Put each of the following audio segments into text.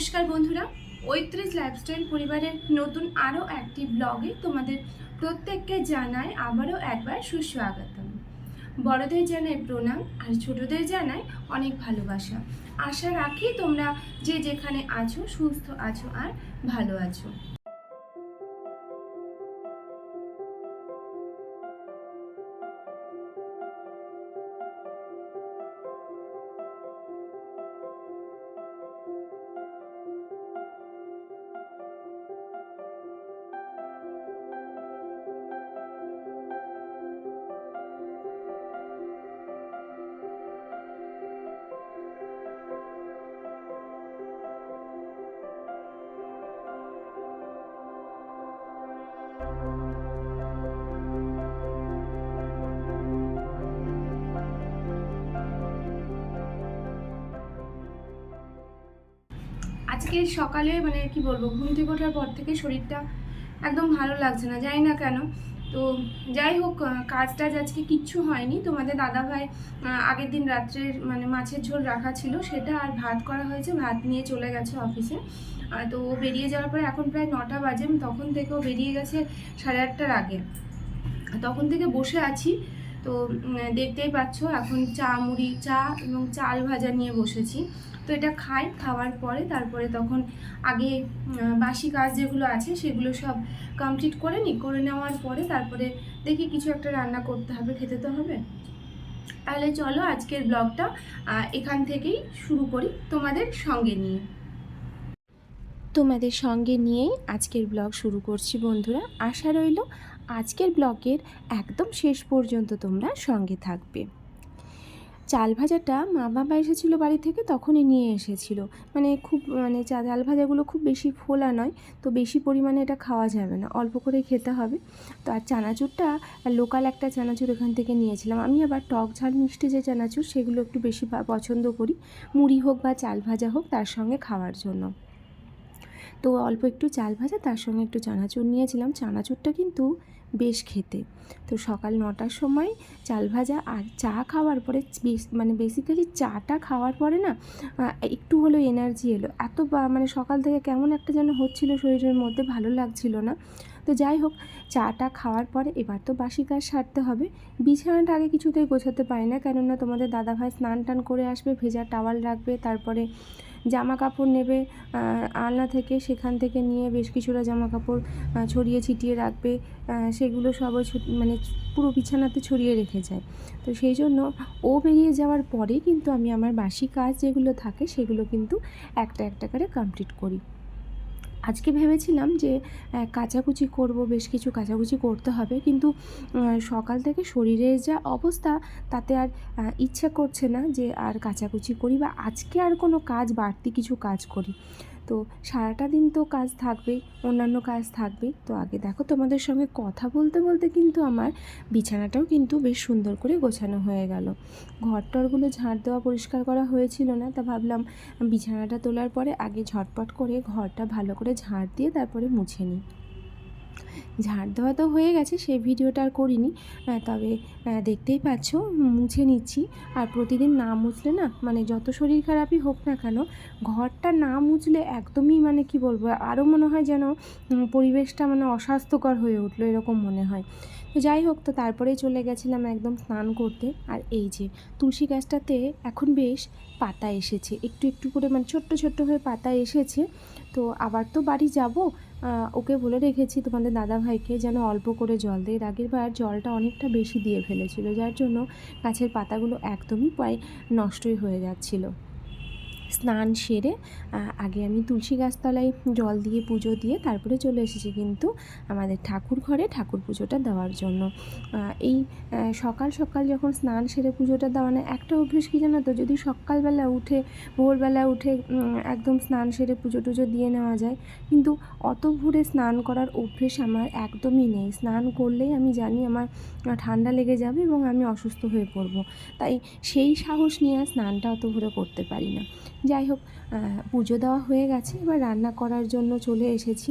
নমস্কার বন্ধুরা, ঐত্রিশ লাইফস্টাইল পরিবারের নতুন আরও একটি ব্লগে তোমাদের প্রত্যেককে জানায় আবারও একবার সুস্বাগতম। বড়দের জানায় প্রণাম আর ছোটদের জানায় অনেক ভালোবাসা। আশা রাখি তোমরা যে যেখানে আছো, সুস্থ আছো আর ভালো আছো। আজকে সকালে মানে কি বলব, ঘুম থেকে ওঠার পর থেকে শরীরটা একদম ভালো লাগছে না, জানি না কেন। তো যাই হোক কাজ টাজ আজকে কিচ্ছু হয়নি। তোমাদের দাদাভাই আগের দিন রাত্রের মানে মাছের ঝোল রাখা ছিল, সেটা আর ভাত করা হয়েছে, ভাত নিয়ে চলে গেছে অফিসে তো ও বেরিয়ে যাওয়ার পরে এখন প্রায় নটা বাজে, তখন থেকে ও বেরিয়ে গেছে সাড়ে আটটার আগে। তখন থেকে বসে আছি। তো দেখতেই পাচ্ছ এখন চা, মুড়ি, চা এবং চাল ভাজা নিয়ে বসেছি। তো এটা খাই, খাওয়ার পরে তারপরে তখন আগে বাসি কাজ যেগুলো আছে সেগুলো সব কমপ্লিট করে নিই করে নেওয়ার পরে তারপরে দেখি কিছু একটা রান্না করতে হবে, খেতে তো হবে। তাহলে চলো আজকের ব্লগটা এখান থেকেই শুরু করি তোমাদের সঙ্গে নিয়ে। তোমাদের সঙ্গে নিয়েই আজকের ব্লগ শুরু করছি বন্ধুরা। আশা রইল আজকের ব্লগের একদম শেষ পর্যন্ত তোমরা সঙ্গে থাকবে। চাল ভাজাটা মা বাবা এসেছিল বাড়ি থেকে তখনই নিয়ে এসেছিল। মানে খুব মানে চা- চাল ভাজাগুলো খুব বেশি ফোলা নয়, তো বেশি পরিমাণে এটা খাওয়া যাবে না, অল্প করে খেতে হবে। তো আর চানাচুরটা লোকাল একটা চানাচুর এখান থেকে নিয়েছিলাম। আমি আবার টক ঝাল, মিষ্টি যে চানাচুর, সেগুলো একটু বেশি পছন্দ করি। মুড়ি হোক বা চাল ভাজা হোক, তার সঙ্গে খাওয়ার জন্য। তো অল্প একটু চাল ভাজা, তার সঙ্গে একটু চানাচুর নিয়েছিলাম। চানাচুরটা কিন্তু বেশ খেতে। তো সকাল নটার সময় চাল ভাজা আর চা খাওয়ার পরে মানে বেসিক্যালি চাটা খাওয়ার পরে না একটু হলেও এনার্জি এলো। এত মানে সকাল থেকে কেমন একটা যেন হচ্ছিল শরীরের মধ্যে, ভালো লাগছিল না। তো যাই হোক, চাটা খাওয়ার পরে এবার তো বাসি কাজ সারতে হবে। বিছানাটা আগে কিছুতেই গোছাতে পারি না, কেননা তোমাদের দাদাভাই স্নান টান করে আসবে, ভেজা টাওয়াল রাখবে, তারপরে জামা কাপড় নেবে আলনা থেকে সেখান থেকে নিয়ে বেশ কিছুটা জামা কাপড় ছড়িয়ে ছিটিয়ে রাখবে সেগুলো সবাই মানে পুরো বিছানাতে ছড়িয়ে রেখে যায়। তো সেই জন্য ও বেরিয়ে যাওয়ার পরেই কিন্তু আমি আমার বাসি কাজ যেগুলো থাকে সেগুলো কিন্তু একটা একটা করে কমপ্লিট করি। আজকে ভেবেছিলাম যে কাচাকুচি করব, বেশ কিছু কাচাকুচি করতে হবে। কিন্তু সকাল থেকে শরীরের যা অবস্থা, তাতে আর ইচ্ছা করছে না যে আর কাচাকুচি করি বা আজকে আর কোনো কাজ, বাড়তি কিছু কাজ করি। তো সারাটা দিন তো কাজ থাকবেই অন্যান্য কাজ থাকবেই তো আগে দেখো তোমাদের সঙ্গে কথা বলতে বলতে কিন্তু আমার বিছানাটাও কিন্তু বেশ সুন্দর করে গোছানো হয়ে গেল। ঘর টরগুলো ঝাড় দেওয়া পরিষ্কার করা হয়েছিল না, তা ভাবলাম বিছানাটা তোলার পরে আগে ঝটপট করে ঘরটা ভালো করে ঝাঁট দিয়ে তারপরে মুছে নিই। ঝাড় দেওয়া তো হয়ে গেছে সেই ভিডিওটা আর করিনি। তবে দেখতেই পাচ্ছ, মুছে নিচ্ছি। আর প্রতিদিন না মুছলে না মানে যত শরীর খারাপই হোক না কেন, ঘরটা না মুছলে একদমই মানে কি বলব, আরও মনে হয় যেন পরিবেশটা মানে অস্বাস্থ্যকর হয়ে উঠল এরকম মনে হয়। তো যাই হোক, তো তারপরেই চলে গেছিলাম একদম স্নান করতে। আর এই যে, তুলসী গাছটাতে এখন বেশ পাতা এসেছে। একটু একটু করে মানে ছোট্ট ছোট্ট হয়ে পাতা এসেছে। তো আবার তো বাড়ি যাব ওকে বলে রেখেছি তোমাদের দাদা ভাইকে যেন অল্প করে জল দেয়। আগের বার জলটা অনেকটা বেশি দিয়ে ফেলেছিল, যার জন্য গাছের পাতাগুলো একদমই প্রায় নষ্টই হয়ে যাচ্ছিল। স্নান সেরে আগে আমি তুলসী গাছতলায় জল দিয়ে পুজো দিয়ে তারপরে চলে এসেছি কিন্তু আমাদের ঠাকুর ঘরে ঠাকুর পুজোটা দেওয়ার জন্য। এই সকাল সকাল যখন স্নান সেরে পুজোটা দেওয়া না, একটা অভ্যেস কী জানো তো? যদি সকালবেলা উঠে, ভোরবেলা উঠে একদম স্নান সেরে পুজো টুজো দিয়ে নেওয়া যায়, কিন্তু অত ভোরে স্নান করার অভ্যেস আমার একদমই নেই। স্নান করলেই আমি জানি আমার ঠান্ডা লেগে যাবে এবং আমি অসুস্থ হয়ে পড়ব। তাই সেই সাহস নিয়ে স্নানটা অত ভোরে করতে পারি না। যাই হোক পুজো দেওয়া হয়ে গেছে, এবার রান্না করার জন্য চলে এসেছি।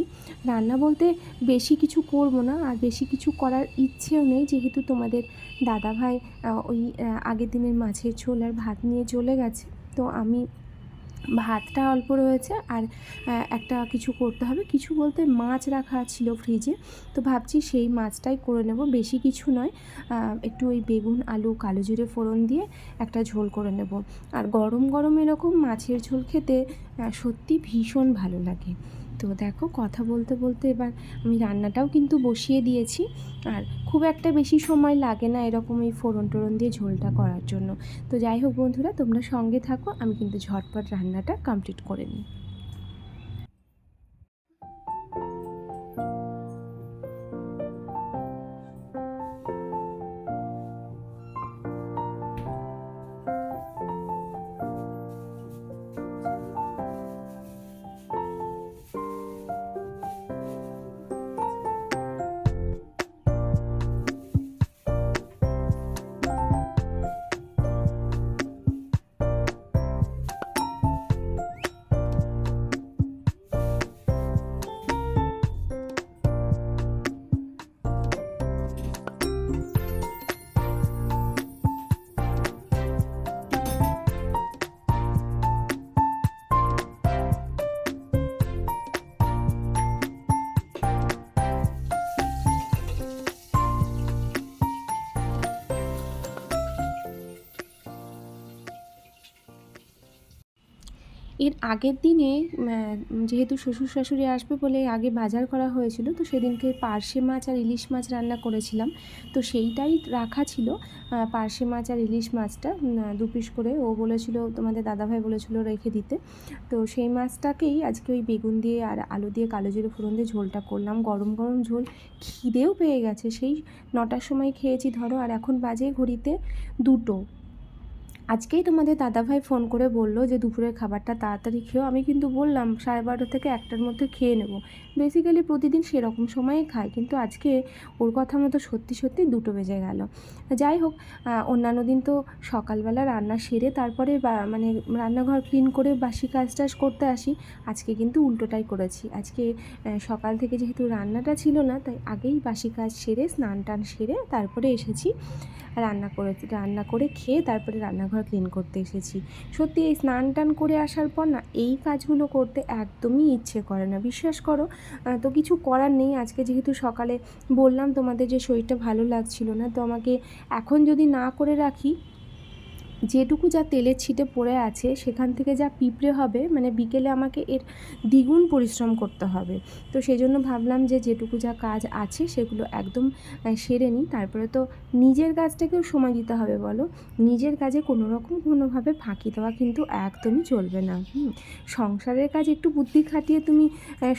রান্না বলতে বেশি কিছু করব না, আর বেশি কিছু করার ইচ্ছেও নেই, যেহেতু তোমাদের দাদাভাই ওই আগের দিনের মাছের ছোল আর ভাত নিয়ে চলে গেছে। তো আমি ভাতটা অল্প রয়েছে আর একটা কিছু করতে হবে। কিছু বলতে মাছ রাখা ছিল ফ্রিজে। তো ভাবছি সেই মাছটাই করে নেব। বেশি কিছু নয় একটু ওই বেগুন, আলু, কালো জিরে ফোড়ন দিয়ে একটা ঝোল করে নেব। আর গরম গরম এরকম মাছের ঝোল খেতে সত্যি ভীষণ ভালো লাগে। তো দেখো কথা বলতে বলতে এবার আমি রান্নাটাও কিন্তু বসিয়ে দিয়েছি। আর খুব একটা বেশি সময় লাগে না এরকম এই ফোড়ন টোড়ন দিয়ে ঝোলটা করার জন্য। তো যাই হোক বন্ধুরা, তোমরা সঙ্গে থাকো, আমি কিন্তু ঝটপট রান্নাটা কমপ্লিট করে নিই। এর আগের দিনে যেহেতু শ্বশুর শাশুড়ি আসবে বলে আগে বাজার করা হয়েছিল, তো সেদিনকে পার্শে মাছ আর ইলিশ মাছ রান্না করেছিলাম। তো সেইটাই রাখা ছিল। পার্শে মাছ আর ইলিশ মাছটা দু পিস করে ও বলেছিল, তোমাদের দাদাভাই বলেছিল রেখে দিতে। তো সেই মাছটাকেই আজকে ওই বেগুন দিয়ে আর আলু দিয়ে কালো জিরে ফোড়ন দিয়ে ঝোলটা করলাম। গরম গরম ঝোল খিদেও পেয়ে গেছে। সেই নটার সময় খেয়েছি, ধরো, আর এখন বাজে ঘড়িতে দুটো। আজকেই তোমাদের দাদাভাই ফোন করে বলল যে, দুপুরের খাবারটা তাড়াতাড়ি খেয়েও আমি কিন্তু বললাম, সাড়ে বারোটা থেকে একটার মধ্যে খেয়ে নেব। বেসিক্যালি প্রতিদিন সেরকম সময়ে খাই কিন্তু আজকে ওর কথা মতো সত্যি সত্যি দুটো বেজে গেল। যাই হোক অন্যান্য দিন তো সকালবেলা রান্না সেরে তারপরে মানে রান্নাঘর ক্লিন করে বাসি কাজ টাজ করতে আসি। আজকে কিন্তু উল্টোটাই করেছি। আজকে সকাল থেকে যেহেতু রান্নাটা ছিল না, তাই আগেই বাসি কাজ সেরে, স্নান টান সেরে তারপরে এসেছি। রান্না করে রান্না করে খেয়ে তারপরে রান্নাঘর ক্লিন করতে এসেছি। সত্যি এই স্নান টান করে আসার পর না, এই কাজগুলো করতে একদমই ইচ্ছে করে না। বিশ্বাস করো তো কিছু করার নেই। আজকে যেহেতু সকালে বললাম তোমাদের যে শরীরটা ভালো লাগছিল না, তো আমাকে এখন যদি না করে রাখি যেটুকু যা তেলের ছিটে পড়ে আছে, সেখান থেকে যা পিঁপড়ে হবে মানে বিকেলে আমাকে এর দ্বিগুণ পরিশ্রম করতে হবে। তো সেই জন্য ভাবলাম যে যেটুকু যা কাজ আছে, সেগুলো একদম সেরে নিই। তারপরে তো নিজের কাজটাকেও সময় দিতে হবে, বলো। নিজের কাজে কোনো রকম কোনোভাবে ফাঁকি দেওয়া কিন্তু একদমই চলবে না, হুম। সংসারের কাজ একটু বুদ্ধি খাটিয়ে তুমি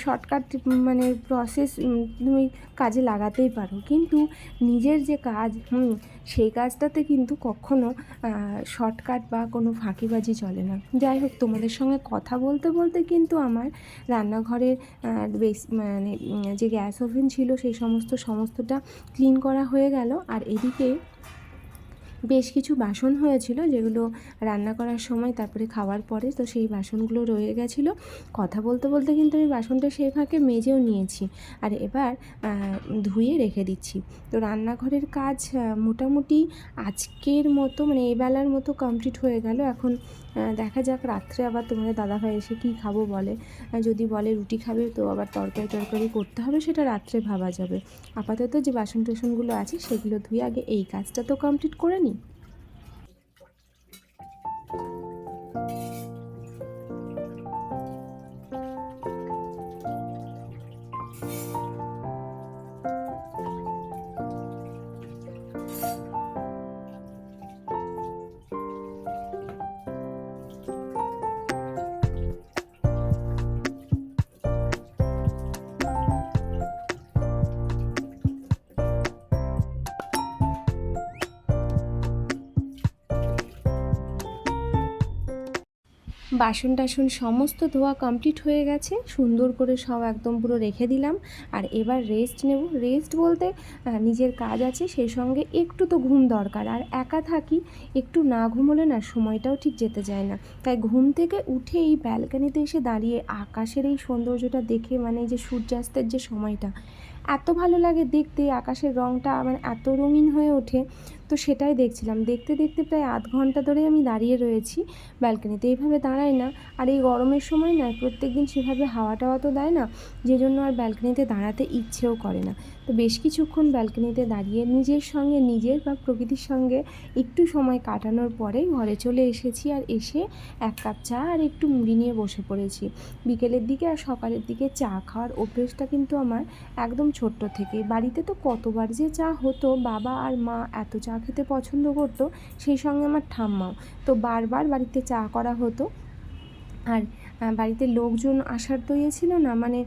শর্টকাট মানে প্রসেস তুমি কাজে লাগাতেই পারো। কিন্তু নিজের যে কাজ, হুম, সেই কাজটাতে কিন্তু কখনো শর্টকাট বা কোনো ফাঁকিবাজি চলে না। যাই হোক, তোমাদের সঙ্গে কথা বলতে বলতে কিন্তু আমার রান্নাঘরের বেশ মানে যে গ্যাস ওভেন ছিল, সেই সমস্ত, সমস্তটা ক্লিন করা হয়ে গেল। আর এদিকে বেশ কিছু বাসন হয়েছিল যেগুলো রান্না করার সময় তারপরে খাওয়ার পরে তো সেই বাসনগুলো রয়ে গেছিল। কথা বলতে বলতে কিন্তু আমি বাসনটা সেই ফাঁকে মেজেও নিয়েছি। আর এবার ধুয়ে রেখে দিচ্ছি। তো রান্নাঘরের কাজ মোটামুটি আজকের মতো মানে এবেলার মতো কমপ্লিট হয়ে গেল। এখন দেখা যাক রাত্রে আবার তোমাদের দাদাভাই এসে কী খাব বলে। যদি বলে রুটি খাবে তো আবার তরকারি টরকারি করতে হবে, সেটা রাত্রে ভাবা যাবে। আপাতত যে বাসন টাসনগুলো আছে, সেগুলো ধুয়ে আগে এই কাজটা তো কমপ্লিট করে নিই। বাসন টাসন সমস্ত ধোয়া কমপ্লিট হয়ে গেছে। সুন্দর করে সব একদম পুরো রেখে দিলাম। আর এবার রেস্ট নেব। রেস্ট বলতে নিজের কাজ আছে সেই সঙ্গে একটু তো ঘুম দরকার। আর একা থাকি, একটু না ঘুমোলে না সময়টাও ঠিক যেতে চায় না। তাই ঘুম থেকে উঠে এই ব্যালকানিতে এসে দাঁড়িয়ে আকাশের এই সৌন্দর্যটা দেখে মানে যে সূর্যাস্তের যে সময়টা, এত ভালো লাগে দেখতে, আকাশের রঙটা মানে এত রঙিন হয়ে ওঠে। তো সেটাই দেখছিলাম। দেখতে দেখতে প্রায় আধ ঘণ্টা ধরে আমি দাঁড়িয়ে রয়েছি ব্যালকানিতে। এইভাবে দাঁড়াই না। আর এই গরমের সময় না প্রত্যেক দিন সেভাবে হাওয়া টাওয়া তো দেয় না যে জন্য আর ব্যালকানিতে দাঁড়াতে ইচ্ছেও করে না। তো বেশ কিছুক্ষণ ব্যালকানিতে দাঁড়িয়ে নিজের সঙ্গে নিজের বা প্রকৃতির সঙ্গে একটু সময় কাটানোর পরে ঘরে চলে এসেছি আর এসে এক কাপ চা আর একটু মুড়ি নিয়ে বসে পড়েছি। বিকেলের দিকে আর সকালের দিকে চা খাওয়ার অভ্যেসটা কিন্তু আমার একদম ছোট্ট থেকে। বাড়িতে তো কতবার যে চা হতো, বাবা আর মা এত চা খেতে পছন্দ করতো, সেই সঙ্গে আমার ঠাম্মাও। তো বারবার বাড়িতে চা করা হতো। আর বাড়িতে লোকজন আসার তো ইয়ে ছিল না মানে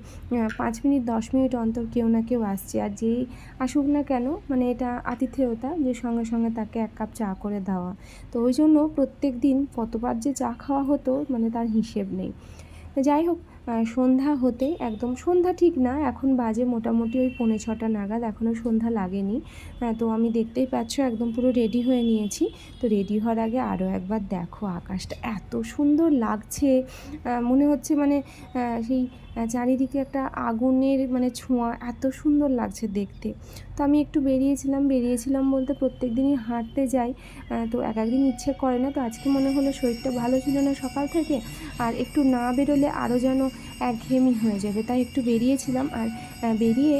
পাঁচ মিনিট, দশ মিনিট অন্তর কেউ না কেউ আসছে। আর যেই আসুক না কেন মানে এটা আতিথেয়তা যে সঙ্গে সঙ্গে তাকে এক কাপ চা করে দেওয়া। তো ওই জন্য প্রত্যেক দিন কতবার যে চা খাওয়া হতো মানে তার হিসেব নেই। যাই হোক সন্ধ্যা হতে একদম সন্ধ্যা ঠিক না, এখন বাজে মোটামুটি ওই পৌনে ছটা নাগাদ এখনও সন্ধ্যা লাগেনি। হ্যাঁ তো আমি দেখতেই পাচ্ছ একদম পুরো রেডি হয়ে নিয়েছি। তো রেডি হওয়ার আগে আরও একবার দেখো আকাশটা এত সুন্দর লাগছে। মনে হচ্ছে মানে সেই চারিদিকে একটা আগুনের মানে ছোঁয়া, এত সুন্দর লাগছে দেখতে। তো আমি একটু বেরিয়েছিলাম বেরিয়েছিলাম বলতে প্রত্যেক দিনই হাঁটতে যাই। তো এক একদিন ইচ্ছে করে না, তো আজকে মনে হলো শরীরটা ভালো ছিল না সকাল থেকে। আর একটু না বেরোলে আরও যেন একঘেয়েমি হয়ে যাবে। তাই একটু বেরিয়েছিলাম আর বেরিয়ে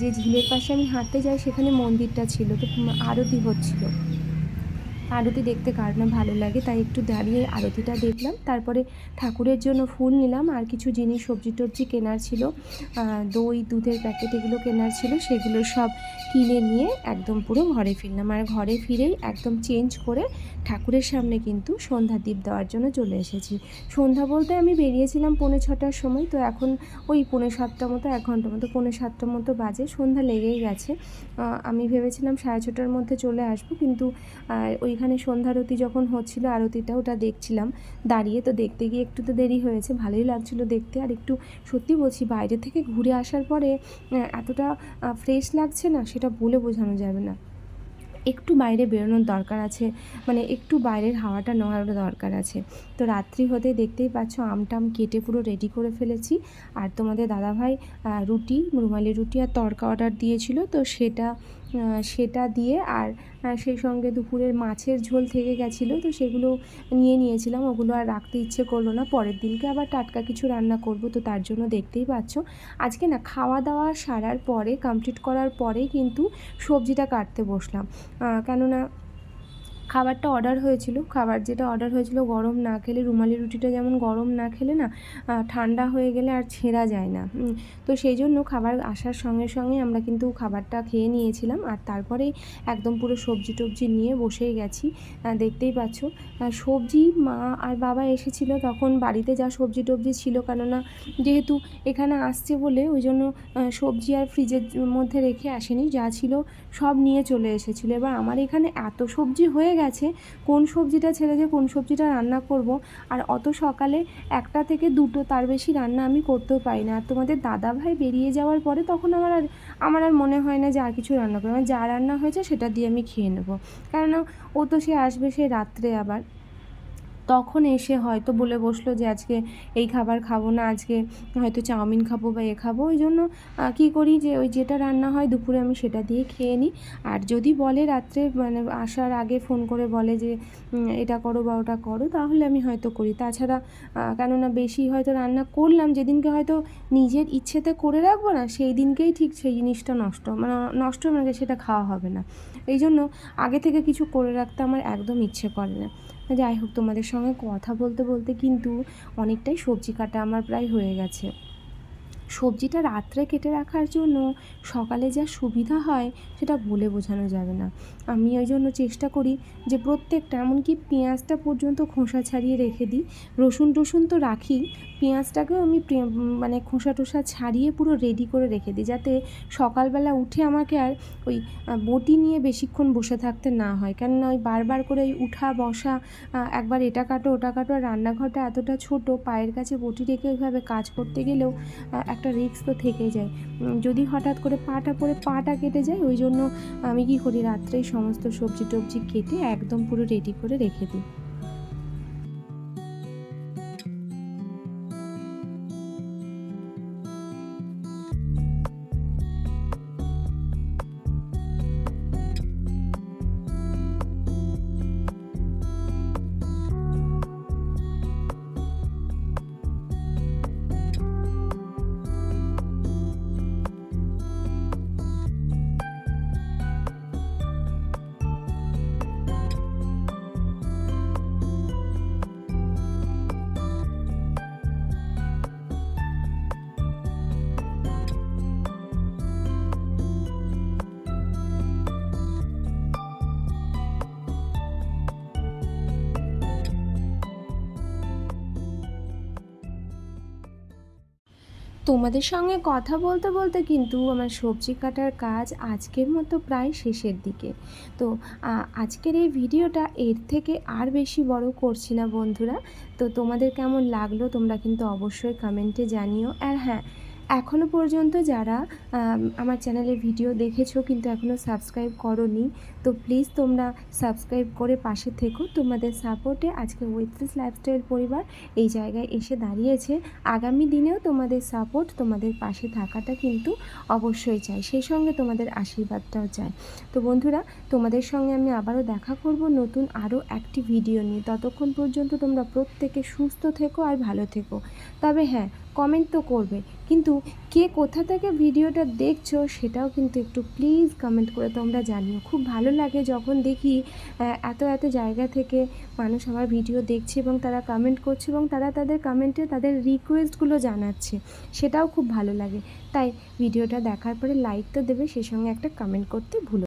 যে ঝিলের পাশে আমি হাঁটতে যাই সেখানে মন্দিরটা ছিল। তো আরতি হচ্ছিল। আরতি দেখতে কার না ভালো লাগে, তাই একটু দাঁড়িয়ে আরতিটা দেখলাম। তারপরে ঠাকুরের জন্য ফুল নিলাম, আর কিছু জিনিস, সবজি টবজি কেনার ছিল দই, দুধের প্যাকেট এগুলো কেনার ছিল, সেগুলো সব কিনে নিয়ে একদম পুরো ঘরে ফিরলাম। আর ঘরে ফিরেই একদম চেঞ্জ করে ঠাকুরের সামনে কিন্তু সন্ধ্যা দ্বীপ দেওয়ার জন্য চলে এসেছি। সন্ধ্যা বলতে আমি বেরিয়েছিলাম পৌনে ছটার সময়, তো এখন ওই পৌনে সাতটা মতো, এক ঘণ্টা মতো, পৌনে সাতটার মতো বাজে, সন্ধ্যা লেগেই গেছে। আমি ভেবেছিলাম সাড়ে ছটার মধ্যে চলে আসব, কিন্তু ওই এখানে সন্ধ্যা আরতি যখন হচ্ছিল, আরতিটা ওটা দেখছিলাম। দাঁড়িয়ে তো দেখতে গিয়ে একটু তো দেরি হয়েছে, ভালোই লাগছিল দেখতে। আর একটু সত্যি বলছি, বাইরে থেকে ঘুরে আসার পরে এতটা ফ্রেশ লাগছে না, সেটা বলে বোঝানো যাবে না। একটু বাইরে বেরোনোর দরকার আছে মানে একটু বাইরের হাওয়াটা নেওয়ার দরকার আছে। তো রাত্রি হতে দেখতেই পাচ্ছ, আমটাম কেটে পুরো রেডি করে ফেলেছি। আর তোমাদের দাদাভাই রুটি রুমালি রুটি আর তড়কা অর্ডার দিয়েছিল, তো সেটা সেটা দিয়ে আর সেই সঙ্গে দুপুরের মাছের ঝোল থেকে গেছিল, তো সেগুলো নিয়ে নিয়েছিলাম, ওগুলো আর রাখতে ইচ্ছে করল না। পরের দিনকে আবার টাটকা কিছু রান্না করব, তো তার জন্য দেখতেই পাচ্ছ। আজকে না খাওয়া দাওয়া সারার পরে কমপ্লিট করার পরেই কিন্তু সবজিটা কাটতে বসলাম। কেননা খাবারটা অর্ডার হয়েছিল। খাবার যেটা অর্ডার হয়েছিল গরম না খেলে, রুমালি রুটিটা যেমন গরম না খেলে না ঠান্ডা হয়ে গেলে আর ছেঁড়া যায় না তো সেই জন্য খাবার আসার সঙ্গে সঙ্গে আমরা কিন্তু খাবারটা খেয়ে নিয়েছিলাম আর তারপরেই একদম পুরো সবজি টবজি নিয়ে বসেই গেছি। দেখতেই পাচ্ছ সবজি মা আর বাবা এসেছিল তখন বাড়িতে যা সবজি টবজি ছিল কেননা যেহেতু এখানে আসছে বলে ওই জন্য সবজি আর ফ্রিজের মধ্যে রেখে আসেনি, যা ছিল সব নিয়ে চলে এসেছিল। এবার আমার এখানে এত সবজি হয়ে গেছে, কোন সবজিটা ছেড়ে যে কোন সবজিটা রান্না করব। আর অত সকালে একটা থেকে দুটো তার বেশি রান্না আমি করতেও পারি না। আর তোমাদের দাদা ভাই বেরিয়ে যাওয়ার পরে তখন আমার আর আমার আর মনে হয় না যে আর কিছু রান্না করব। যা রান্না হয়েছে সেটা দিয়ে আমি খেয়ে নেব। কেননা ও তো সে আসবে সে রাত্রে আবার। তখন এসে হয়তো বলে বসল যে আজকে এই খাবার খাব না, আজকে হয়তো চাউমিন খাব বা এ খাব। ওই জন্য কী করি যে ওই যেটা রান্না হয় দুপুরে আমি সেটা দিয়ে খেয়ে নিই। আর যদি বলে রাত্রে মানে আসার আগে ফোন করে বলে যে এটা করো বা ওটা করো, তাহলে আমি হয়তো করি। তাছাড়া কেননা বেশি হয়তো রান্না করলাম, যেদিনকে হয়তো নিজের ইচ্ছেতে করে রাখব না, সেই দিনকেই ঠিক সেই জিনিসটা নষ্ট মানে নষ্ট মানে সেটা খাওয়া হবে না। এই জন্য আগে থেকে কিছু করে রাখতে আমার একদম ইচ্ছে করে না। যাই হোক তোমাদের সঙ্গে কথা বলতে বলতে কিন্তু অনেকটাই সবজি কাটা আমার প্রায় হয়ে গেছে। সবজিটা রাত্রে কেটে রাখার জন্য সকালে যা সুবিধা হয় সেটা বলে বোঝানো যাবে না। আমি ওই জন্য চেষ্টা করি যে প্রত্যেকটা, এমনকি পেঁয়াজটা পর্যন্ত খোসা ছাড়িয়ে রেখে দিই। রসুন টসুন তো রাখি, পেঁয়াজটাকেও আমি মানে খোসা টোসা ছাড়িয়ে পুরো রেডি করে রেখে দিই যাতে সকালবেলা উঠে আমাকে আর ওই বটি নিয়ে বেশিক্ষণ বসে থাকতে না হয়। কেননা ওই বারবার করে ওই উঠা, বসা একবার এটা কাটো, ওটা কাটো, আর রান্নাঘরটা এতটা ছোট, পায়ের কাছে বটি রেখে ওইভাবে কাজ করতে গেলেও একটা রিস্ক তো থেকে যায়। যদি হঠাৎ করে পাটা পরে পাটা কেটে যায়, ওই জন্য আমি কি করি? রাত্রেই সমস্ত সবজি টবজি কেটে একদম পুরো রেডি করে রেখে দিই। তোমাদের সঙ্গে কথা বলতে বলতে কিন্তু আমার সবজি কাটার কাজ আজকের মতো প্রায় শেষের দিকে। তো আজকের এই ভিডিওটা এর থেকে আর বেশি বড় করছি না বন্ধুরা। তো তোমাদের কেমন লাগল তোমরা কিন্তু অবশ্যই কমেন্টে জানিও। আর হ্যাঁ এখনও পর্যন্ত যারা আমার চ্যানেলে ভিডিও দেখেছ কিন্তু এখনও সাবস্ক্রাইব করনি, তো প্লিজ তোমরা সাবস্ক্রাইব করে পাশে থেকো। তোমাদের সাপোর্টে আজকে ওয়েটলেস লাইফস্টাইল পরিবার এই জায়গায় এসে দাঁড়িয়েছে। আগামী দিনেও তোমাদের সাপোর্ট তোমাদের পাশে থাকাটা কিন্তু অবশ্যই চাই, সেই সঙ্গে তোমাদের আশীর্বাদটাও চাই। তো বন্ধুরা, তোমাদের সঙ্গে আমি আবারও দেখা করব নতুন আরও একটি ভিডিও নিয়ে। ততক্ষণ পর্যন্ত তোমরা প্রত্যেকে সুস্থ থেকো আর ভালো থেকো। তবে হ্যাঁ কমেন্ট তো করবে। কিন্তু কে কোথা থেকে ভিডিওটা দেখছ সেটাও কিন্তু একটু প্লিজ কমেন্ট করে তোমরা জানিও। খুব ভালো লাগে যখন দেখি এত এত জায়গা থেকে মানুষ আমার ভিডিও দেখছে এবং তারা কমেন্ট করছে এবং তারা তাদের কমেন্টে তাদের রিকোয়েস্টগুলো জানাচ্ছে, সেটাও খুব ভালো লাগে। তাই ভিডিওটা দেখার পরে লাইক তো দেবে সেই সঙ্গে একটা কমেন্ট করতে ভুলো